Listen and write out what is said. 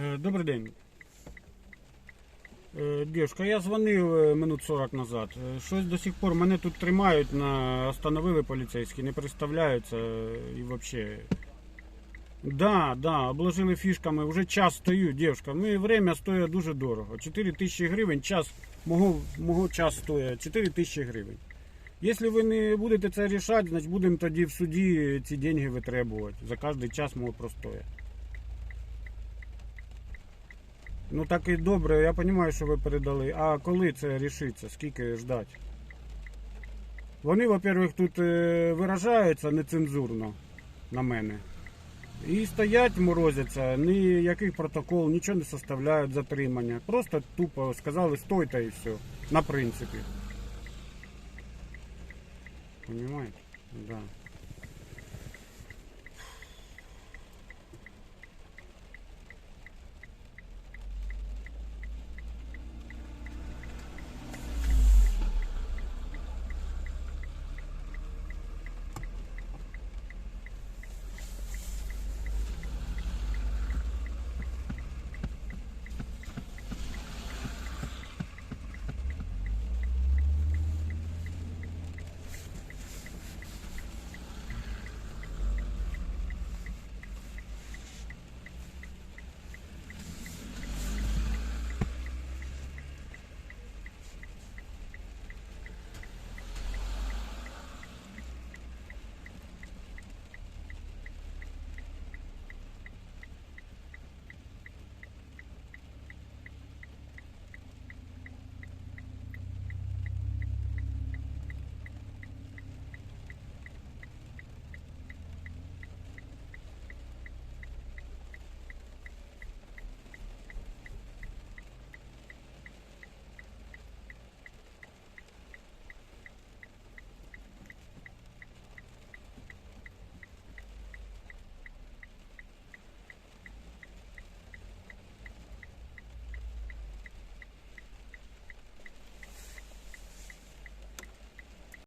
Е, Добрий день. Е, Дівчинка, я дзвонив е, минут 40 назад. Щось до сих пор мене тут тримають, на... остановили поліцейські, не представляються і взагалі. Да, да, обложили фішками, вже час стою, дівчинка. Ну время стоїть дуже дорого. 4 тисячі гривень, час, мого, мого час стоїть 4 тисячі гривень. Якщо ви не будете це рішати, значить будемо тоді в суді ці деньги витребувати за кожен час мого простоя. Ну так і добре, я розумію, що ви передали. А коли це рішиться? Скільки ждать? Вони, во-первых, тут е, виражаються нецензурно на мене. І стоять, морозяться, ніяких протокол, нічого не составляють затримання. Просто тупо сказали стойте і все. На принципі. Понимаете? Да.